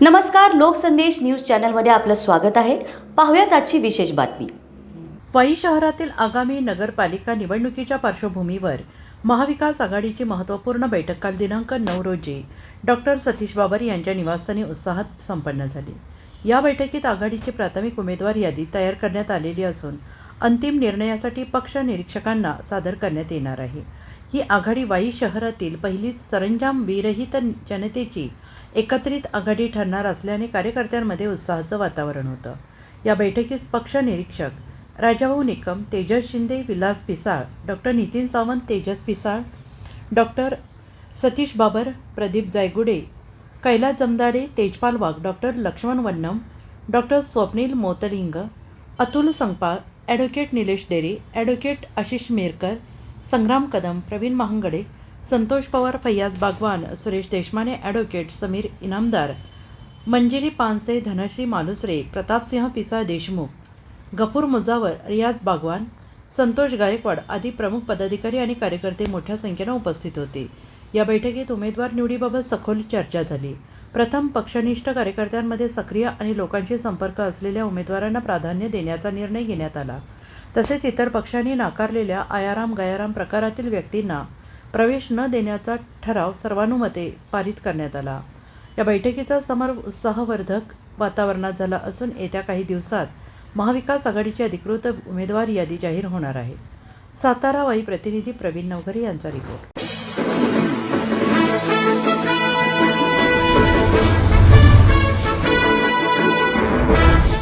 नमस्कार लोकसंदेश न्यूज चॅनलमध्ये आपलं स्वागत आहे. पाहूयात आजची विशेष बातमी. वाई शहरातील आगामी नगरपालिका निवडणुकीच्या पार्श्वभूमीवर महाविकास आघाडीची महत्त्वपूर्ण बैठक काल दिनांक नऊ रोजी. डॉक्टर सतीश बाबर यांच्या निवासस्थानी उत्साहात संपन्न झाली. या बैठकीत आघाडीची प्राथमिक उमेदवार यादी तयार करण्यात आलेली असून अंतिम निर्णयासाठी पक्ष निरीक्षकांना सादर करण्यात येणार आहे. ही आघाडी वाई शहरातील पहिलीच सरंजाम विरहित जनतेची एकत्रित आघाडी ठरणार असल्याने कार्यकर्त्यांमध्ये उत्साहाचं वातावरण होतं. या बैठकीस पक्ष निरीक्षक Rajabhau Nikam Tejas Shinde Vilas Pisal doctor Nitin Sawant Tejas Pisal doctor Satish Babar Pradeep Jaigude Kailas Jamdade Tejpal Wagh doctor Laxman Vannam doctor Swapnil Motling Atul Sangpal advocate Nilesh Dere advocate Ashish Merkar Sangram Kadam Pravin Mahangade Santosh Pawar Faiyaz Bagwan Suresh Deshmane advocate Sameer Inamdar Manjiri Panse Dhanashree Malusare Pratapsinh Pisa Deshmukh Gafoor Mujawar रियाज बागवान संतोष गायकवाड आदी प्रमुख पदाधिकारी आणि कार्यकर्ते मोठ्या संख्येनं उपस्थित होते. या बैठकीत उमेदवार निवडीबाबत सखोल चर्चा झाली. प्रथम पक्षनिष्ठ कार्यकर्त्यांमध्ये सक्रिय आणि लोकांशी संपर्क असलेल्या उमेदवारांना प्राधान्य देण्याचा निर्णय घेण्यात आला. तसेच इतर पक्षांनी नाकारलेल्या आयाराम गयाराम प्रकारातील व्यक्तींना प्रवेश न देण्याचा ठराव सर्वानुमते पारित करण्यात आला. या बैठकीचा समर उत्साहवर्धक वातावरणात झाला असून येत्या काही दिवसात महाविकास आघाडीची अधिकृत उमेदवार यादी जाहीर होणार आहे. सातारा वाई प्रतिनिधी प्रवीण नवघरे यांचा रिपोर्ट.